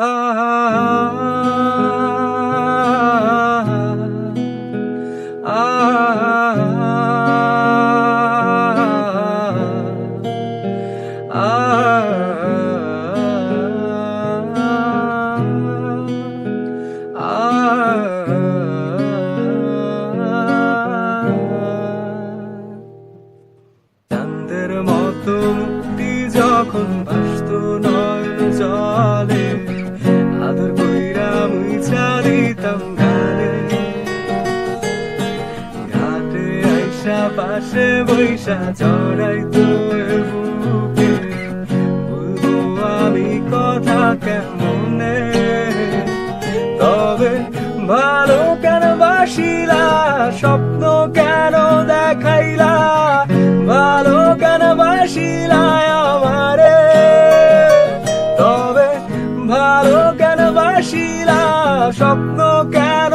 ah. ah, ah, ah. আইসা পাশে বৈশা চড়াই তো বুকে। বলব আমি কথা কেমনে? তবে ভালো কেন বাসিলা, স্বপ্ন কেন দেখাইলা? ভালো কেন বাসিলা আমারে? তবে ভালো কেন বাসিলা, স্বপ্ন কেন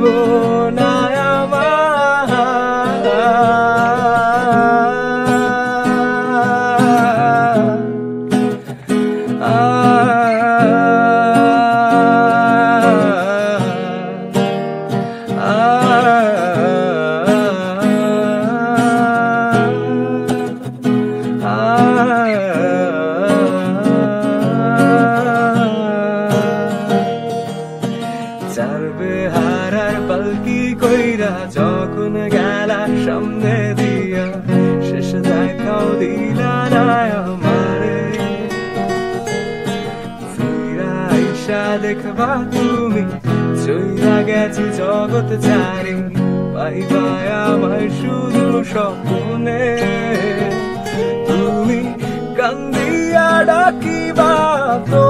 ভাইব না আমার হারার পালকি কইরা যখন গেলা সামনে দিয়া, শেষ দেখাও দিলা না আমারে। ফিরা আইসা দেখবা তুমি চইরা গেছি জগৎ চারি, পাইবা আমার শুধু স্বপ্নে। তুমি কান্দিয়া ডাকিবা তবু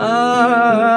Ah.